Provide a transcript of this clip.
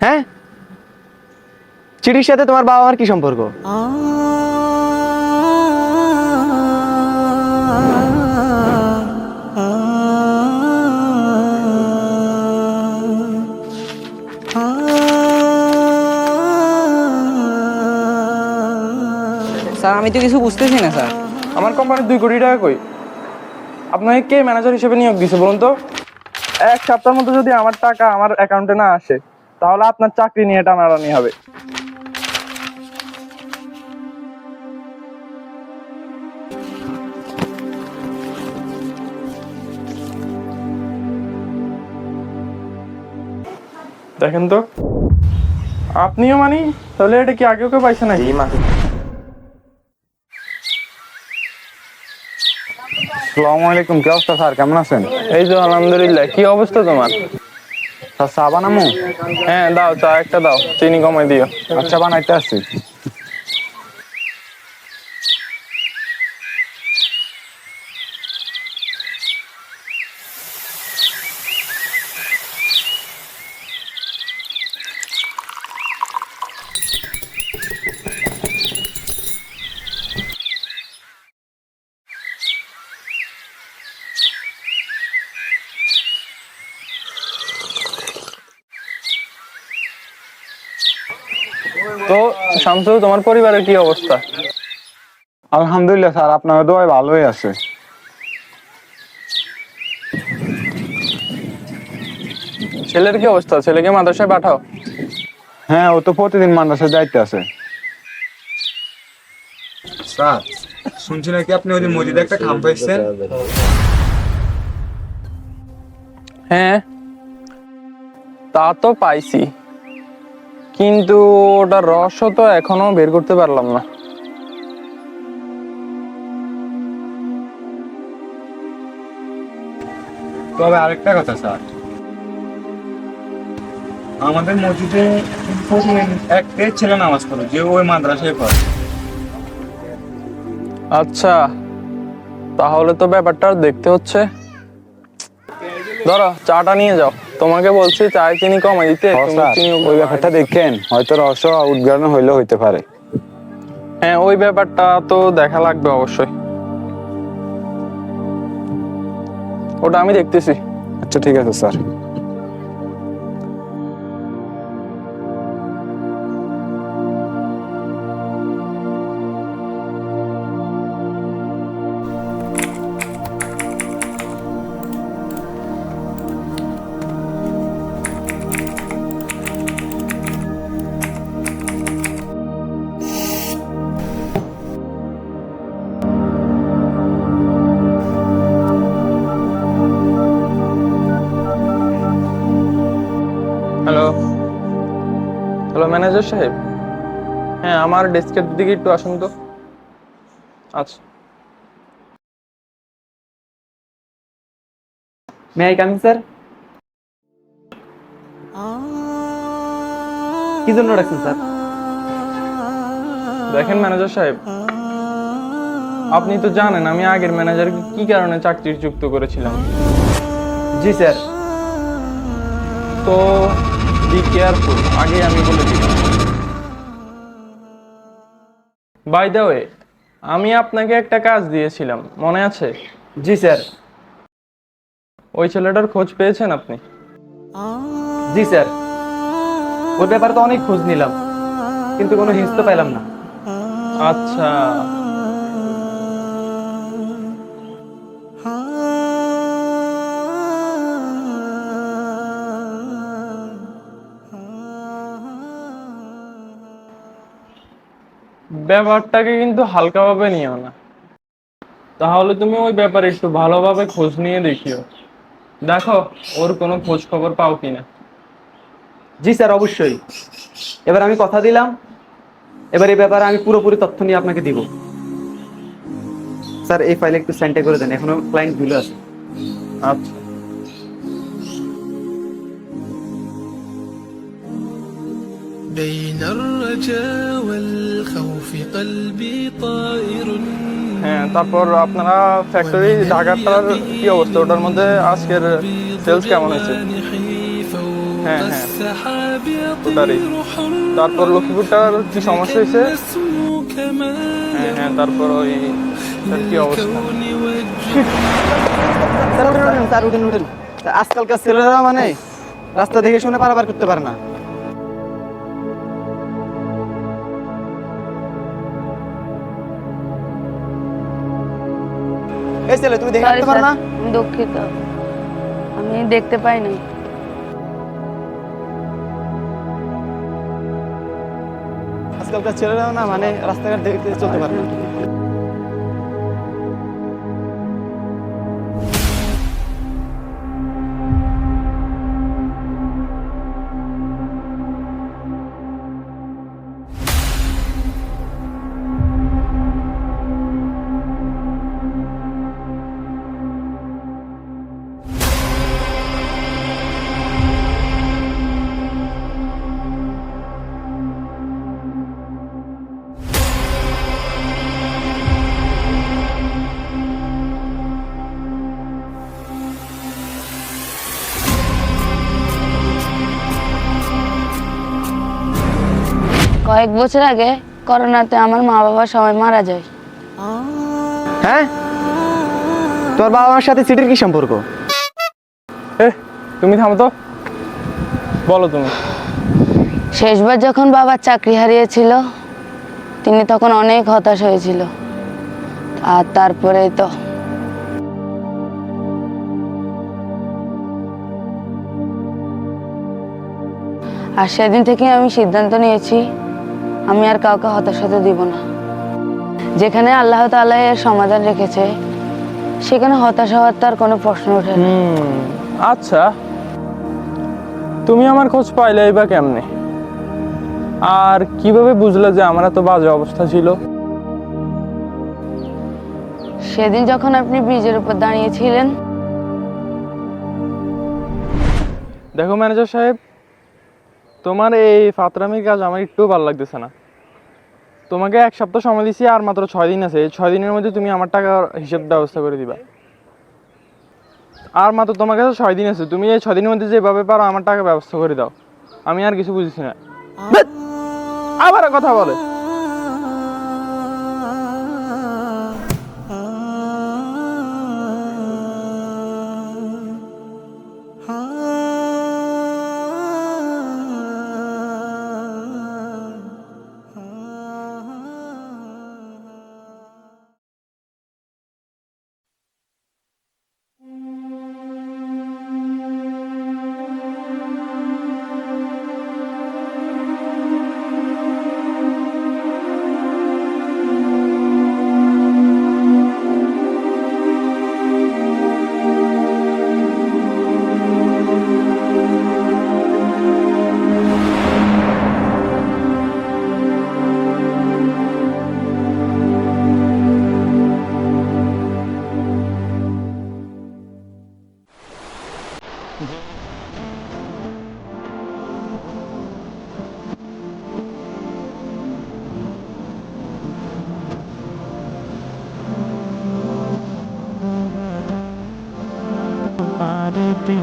হ্যাঁ? চিঠির সাথে তোমার বাবা মার কি সম্পর্ক? স্যার আমি তো কিছু বুঝতেছি না স্যার। আমার কোম্পানির দুই কোটি টাকা কই? আপনাকে কে ম্যানেজার হিসেবে নিয়োগ দিছে বলুন তো? এক সপ্তাহের মধ্যে যদি আমার টাকা আমার অ্যাকাউন্টে না আসে তাহলে আপনার চাকরি নিয়ে টানাটানি হবে। দেখেন তো আপনিও মানি তাহলে এটা কি আগেও কেউ পাইছে নাকি? আসসালামু আলাইকুম কি অবস্থা স্যার? কেমন আছেন? এই তো আলহামদুলিল্লাহ কি অবস্থা তোমার? চা বানামু? হ্যাঁ দাও চা একটা দাও। চিনি কমাই দিও। আচ্ছা বানাইতে আসছি তো শামসু তোমার পরিবারের কি অবস্থা? আলহামদুলিল্লাহ স্যার আপনার দোয়াই ভালোই আছে। ছেলের কি অবস্থা? ছেলেকে মাদ্রাসায় পাঠাও। হ্যাঁ ও তো প্রতিদিন মাদ্রাসায় যাইতে আছে স্যার শুনছি নাকি আপনি ওই মসজিদে একটা খাম পাইছেন? হ্যাঁ তা তো পাইছি। কিন্তু ওটার রহস্য তো এখনও বের করতে পারলাম না। তবে আরেকটা কথা স্যার। আমাদের মসজিদে প্রতিদিন একটাই ছেলে নামাজ পড়ে যে ওই মাদ্রাসায় পড়ে। আচ্ছা তাহলে তো ব্যাপারটা দেখতে হচ্ছে। ধরো চাটা নিয়ে যাও। তোমাকে বলছি চায় চিনি কমাই দিতে চিনি ওই ব্যাপারটা দেখেন হয়তো রহস্য উদ্ঘাটন হইলেও হইতে পারে। হ্যাঁ ওই ব্যাপারটা তো দেখা লাগবে অবশ্যই। ওটা আমি দেখতেছি। আচ্ছা ঠিক আছে স্যার। ম্যানেজার সাহেব? হ্যাঁ আমার ডেস্কের দিকে একটু আসুন তো। আচ্ছা। মে আই কামিং স্যার কি জন্য রাখছেন স্যার দেখেন ম্যানেজার সাহেব আপনি তো জানেন আমি আগের ম্যানেজারকে কি কারণে চাকরি যুক্ত করেছিলাম। জি স্যার তো বি কেয়ারফুল আগে আমি বলে দিলাম। বাই দ্য ওয়ে আমি আপনাকে একটা কাজ দিয়েছিলাম মনে আছে? জি স্যার। ওই ছেলেটার খোঁজ পেয়েছেন আপনি? জি স্যার। ওর ব্যাপারে তো অনেক খোঁজ নিলাম কিন্তু কোনো হিংস তো পেলাম না। আচ্ছা। ব্যাপারটাকে কিন্তু হালকাভাবে নিও না। তাহলে তুমি ওই ব্যাপারে একটু ভালোভাবে খোঁজ নিয়ে দেখিও। দেখো ওর কোনো খোঁজ খবর পাও কিনা। জি স্যার অবশ্যই। এবার আমি কথা দিলাম। এবার এই ব্যাপারে আমি পুরোপুরি তথ্য নিয়ে আপনাকে দিব। স্যার এই ফাইলে একটু সেন্টে করে দেন। এখনও ক্লায়েন্ট ভুলে আছে। আচ্ছা। بين الرجاء والخوف قلبي طائر হ্যাঁ তারপর আপনারা ফ্যাক্টরি ঢাকাটার কি অবস্থা ওটার মধ্যে আজকের সেলস কেমন হয়েছে جوانحي فوق ها ها. السحاب ওটারই তারপর লক্ষ্মীপুরটার কি সমস্যা হয়েছে اسمك ما হ্যাঁ হ্যাঁ তারপর ওই তার কি অবস্থা স্যার উঠেন উঠেন স্যার উঠেন উঠেন স্যার, আজকালকার ছেলেরা মানে রাস্তা দেখে শুনে পারাবার করতে পারে না এই ছেলে তুমি দেখে রাখতে পারো না? দুঃখিত। আমি দেখতে পাই না আজকালকার ছেলেরা না মানে রাস্তাঘাট দেখতে চলতে পারে না। কয়েক বছর আগে করোনাতে আমার মা বাবা সবাই মারা যায়। হ্যাঁ? তোর বাবা মার সাথে সিটির কি সম্পর্ক? এ তুমি থামো তো। বলো তুমি। শেষবার যখন বাবার চাকরি হারিয়েছিল তিনি তখন অনেক হতাশ হয়েছিল। আর তারপরে তো। আর সেদিন থেকে আমি সিদ্ধান্ত নিয়েছি আমি আর কাউকে হতাশ হতে দিব না। যেখানে আল্লাহ তাআলা এর সমাধান রেখেছে সেখানে হতাশ হওয়ার তার কোনো প্রশ্ন ওঠে না। আচ্ছা। তুমি আমার খোঁজ পাইলে বা কেমনে? আর কীভাবে বুঝলে যে আমার এত বাজে অবস্থা ছিল? সেদিন যখন আপনি ব্রিজের উপর দাঁড়িয়েছিলেন। দেখো ম্যানেজার সাহেব তোমার এই ফাতরামির কাজ আমার একটু ভালো লাগতেছে না। তোমাকে এক সপ্তাহ সময় দিছি আর মাত্র ছয় দিন আছে। এই ছয় দিনের মধ্যে তুমি আমার টাকার হিসেব ব্যবস্থা করে দিবা। আর মাত্র তোমার কাছে ছয় দিন আছে। তুমি এই ছয় দিনের মধ্যে যেভাবে পারো আমার টাকা ব্যবস্থা করে দাও। আমি আর কিছু বুঝছি না! আবার কথা বলে। ആരതി